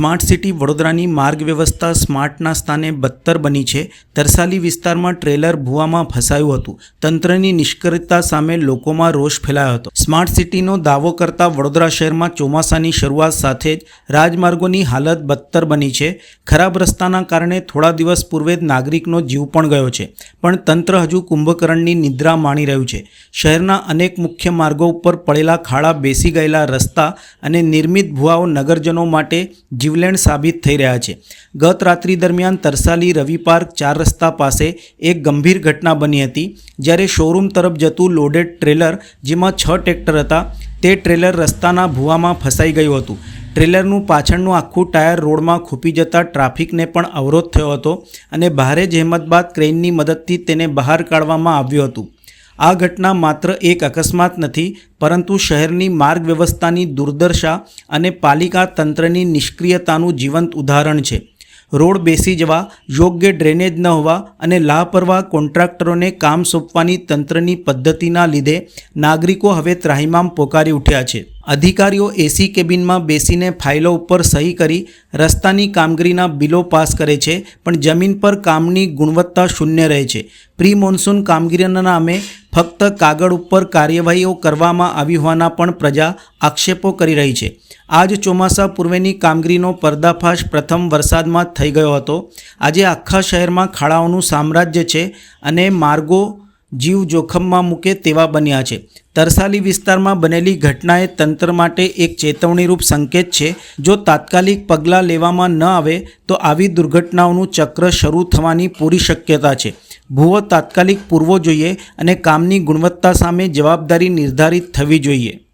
Smart city વડોદરાની માર્ગ વ્યવસ્થા સ્માર્ટના સ્થાને બદતર બની છે. તરસાલી વિસ્તારમાં ટ્રેલર ભૂવામાં ફસાયું હતું. તંત્રની નિષ્ક્રિયતા સામે લોકોમાં રોષ ફેલાયો હતો. સ્માર્ટ સિટીનો દાવો કરતા વડોદરા શહેરમાં ચોમાસાની શરૂઆત સાથે જ રાજમાર્ગોની હાલત બદતર બની છે. ખરાબ રસ્તાના કારણે થોડા દિવસ પૂર્વે જ નાગરિકનો જીવ પણ ગયો છે. પણ તંત્ર હજુ કુંભકર્ણની નિદ્રા માણી રહ્યું છે. શહેરના અનેક મુખ્ય માર્ગો ઉપર પડેલા ખાડા બેસી ગયેલા રસ્તા અને નિર્મિત ભુવાઓ નગરજનો માટે જીવલેણ સાબિત થઈ રહ્યા છે. ગત રાત્રિ દરમિયાન તરસાલી રવિ પાર્ક ચાર રસ્તા પાસે એક ગંભીર ઘટના બની હતી, જ્યારે શોરૂમ તરફ જતું લોડેડ ટ્રેલર, જેમાં છ ટ્રેક્ટર હતા, તે ટ્રેલર રસ્તાના ભૂવામાં ફસાઈ ગયું હતું. ટ્રેલરનું પાછળનું આખું ટાયર રોડમાં ખૂપી જતાં ટ્રાફિકને પણ અવરોધ થયો હતો અને ભારે જહેમત બાદ ક્રેઇનની મદદથી તેને બહાર કાઢવામાં આવ્યું હતું. આ ઘટના માત્ર એક અકસ્માત નથી, પરંતુ શહેરની માર્ગ વ્યવસ્થાની દુર્દશા અને પાલિકા તંત્રની નિષ્ક્રિયતાનું જીવંત ઉદાહરણ છે. રોડ બેસી જવા, યોગ્ય ડ્રેનેજ ન હોવા અને લાપરવાહ કોન્ટ્રાક્ટરોને કામ સોંપવાની તંત્રની પદ્ધતિના લીધે નાગરિકો હવે ત્રાહિમામ પોકારી ઉઠ્યા છે. અધિકારીઓ એસી કેબિનમાં બેસીને ફાઇલો ઉપર સહી કરી રસ્તાની કામગીરીના બિલો પાસ કરે છે, પણ જમીન પર કામની ગુણવત્તા શૂન્ય રહે છે. પ્રી મોન્સૂન કામગીરીના નામે ફક્ત કાગળ ઉપર કાર્યવાહીઓ કરવામાં આવી હોવાના પણ પ્રજા આક્ષેપો કરી રહી છે. આજ ચોમાસા પૂર્વેની કામગીરીનો પર્દાફાશ પ્રથમ વરસાદમાં થઈ ગયો હતો. આજે આખા શહેરમાં ખાડાઓનું સામ્રાજ્ય છે અને માર્ગો જીવ જોખમમાં મૂકે તેવા બન્યા છે. તરસાલી વિસ્તારમાં બનેલી ઘટનાએ તંત્ર માટે એક ચેતવણીરૂપ સંકેત છે. જો તાત્કાલિક પગલાં લેવામાં ન આવે તો આવી દુર્ઘટનાઓનું ચક્ર શરૂ થવાની પૂરી શક્યતા છે. ભૂવો તાત્કાલિક પૂરવો જોઈએ અને કામની ગુણવત્તા સામે જવાબદારી નિર્ધારિત થવી જોઈએ.